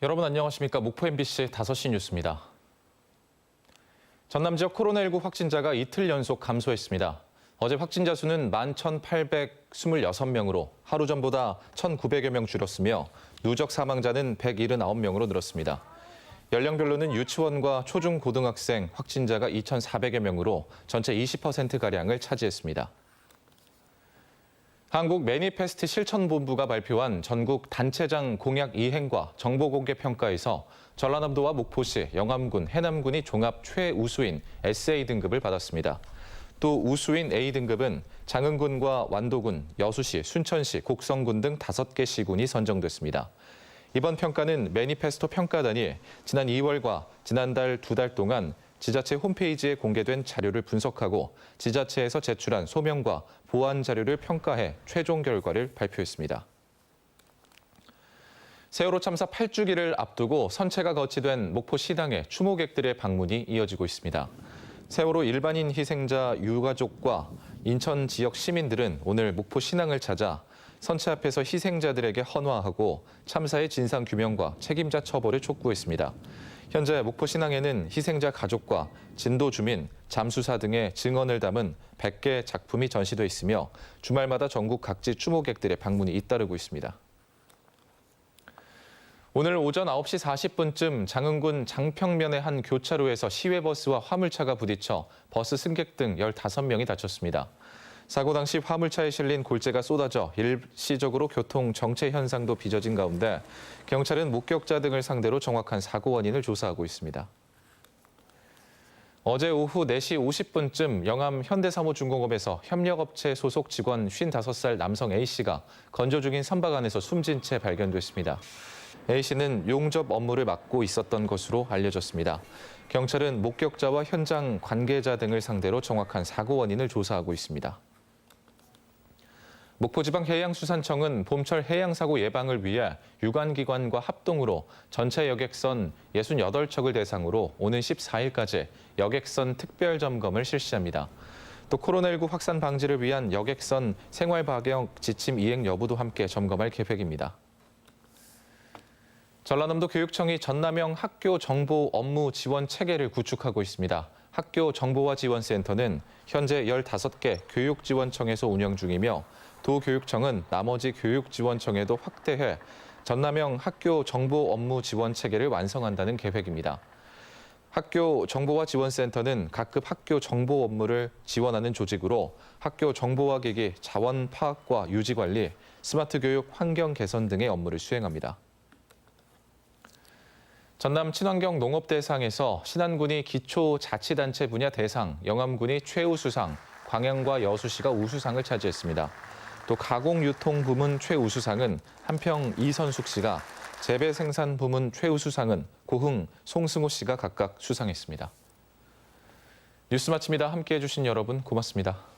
여러분 안녕하십니까? 목포 MBC 5시 뉴스입니다. 전남 지역 코로나19 확진자가 이틀 연속 감소했습니다. 어제 확진자 수는 11,826명으로 하루 전보다 1,900여 명 줄었으며 누적 사망자는 179명으로 늘었습니다. 연령별로는 유치원과 초중 고등학생 확진자가 2,400여 명으로 전체 20%가량을 차지했습니다. 한국 매니페스트 실천본부가 발표한 전국 단체장 공약 이행과 정보 공개 평가에서 전라남도와 목포시, 영암군, 해남군이 종합 최우수인 SA 등급을 받았습니다. 또 우수인 A 등급은 장흥군과 완도군, 여수시, 순천시, 곡성군 등 다섯 개 시군이 선정됐습니다. 이번 평가는 매니페스토 평가단이 지난 2월과 지난달 두 달 동안 지자체 홈페이지에 공개된 자료를 분석하고 지자체에서 제출한 소명과 보완 자료를 평가해 최종 결과를 발표했습니다. 세월호 참사 8주기를 앞두고 선체가 거치된 목포 시당에 추모객들의 방문이 이어지고 있습니다. 세월호 일반인 희생자 유가족과 인천 지역 시민들은 오늘 목포 신앙을 찾아 선체 앞에서 희생자들에게 헌화하고 참사의 진상 규명과 책임자 처벌을 촉구했습니다. 현재 목포 신앙에는 희생자 가족과 진도 주민, 잠수사 등의 증언을 담은 100개 작품이 전시돼 있으며 주말마다 전국 각지 추모객들의 방문이 잇따르고 있습니다. 오늘 오전 9시 40분쯤 장흥군 장평면의 한 교차로에서 시외버스와 화물차가 부딪혀 버스 승객 등 15명이 다쳤습니다. 사고 당시 화물차에 실린 골재가 쏟아져 일시적으로 교통 정체 현상도 빚어진 가운데 경찰은 목격자 등을 상대로 정확한 사고 원인을 조사하고 있습니다. 어제 오후 4시 50분쯤 영암 현대사무중공업에서 협력업체 소속 직원 55살 남성 A씨가 건조 중인 선박 안에서 숨진 채 발견됐습니다. A씨는 용접 업무를 맡고 있었던 것으로 알려졌습니다. 경찰은 목격자와 현장 관계자 등을 상대로 정확한 사고 원인을 조사하고 있습니다. 목포지방해양수산청은 봄철 해양사고 예방을 위해 유관기관과 합동으로 전체 여객선 68척을 대상으로 오는 14일까지 여객선 특별 점검을 실시합니다. 또 코로나19 확산 방지를 위한 여객선 생활 방역 지침 이행 여부도 함께 점검할 계획입니다. 전라남도 교육청이 전남형 학교 정보 업무 지원 체계를 구축하고 있습니다. 학교 정보화 지원센터는 현재 15개 교육지원청에서 운영 중이며 도교육청은 나머지 교육지원청에도 확대해 전남형 학교 정보 업무 지원 체계를 완성한다는 계획입니다. 학교 정보화 지원센터는 각급 학교 정보 업무를 지원하는 조직으로 학교 정보화 기기 자원 파악과 유지 관리, 스마트 교육 환경 개선 등의 업무를 수행합니다. 전남 친환경 농업 대상에서 신안군이 기초 자치단체 분야 대상, 영암군이 최우수상, 광양과 여수시가 우수상을 차지했습니다. 또 가공 유통 부문 최우수상은 한평 이선숙 씨가 재배 생산 부문 최우수상은 고흥 송승호 씨가 각각 수상했습니다. 뉴스 마칩니다. 함께해 주신 여러분 고맙습니다.